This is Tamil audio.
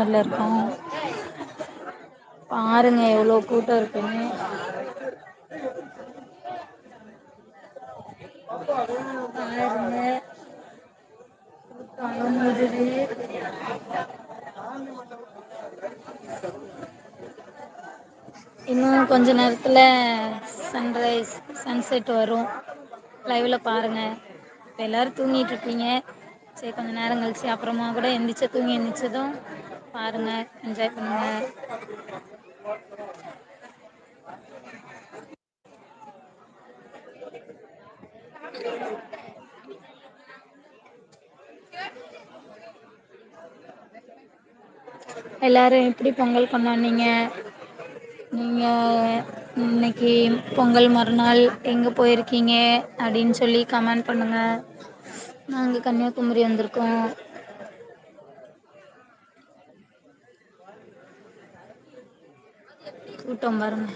கன்னியாகுமரில இருக்கோம் பாருங்க எவ்வளோ கூட்டம் இருக்குன்னு. பாருங்க. இன்னும் கொஞ்ச நேரத்துல சன்ரைஸ் சன்செட் வரும். லைவ்ல பாருங்க. இப்ப எல்லாரும் தூங்கிட்டு இருப்பீங்க சரி கொஞ்ச நேரம் கழிச்சு அப்புறமா கூட எந்திச்சு தூங்கி எந்திரிச்சதும் பாருங்க என்ஜாய் பண்ணுங்க. எல்லாரும் எப்படி பொங்கல் கொண்டாட்னீங்க? நீங்க இன்னைக்கு பொங்கல் மறுநாள் எங்க போயிருக்கீங்க? அப்படின்னு சொல்லி கமெண்ட் பண்ணுங்க. நாங்க கன்னியாகுமரி வந்திருக்கோம். கூட்டம் பாருங்க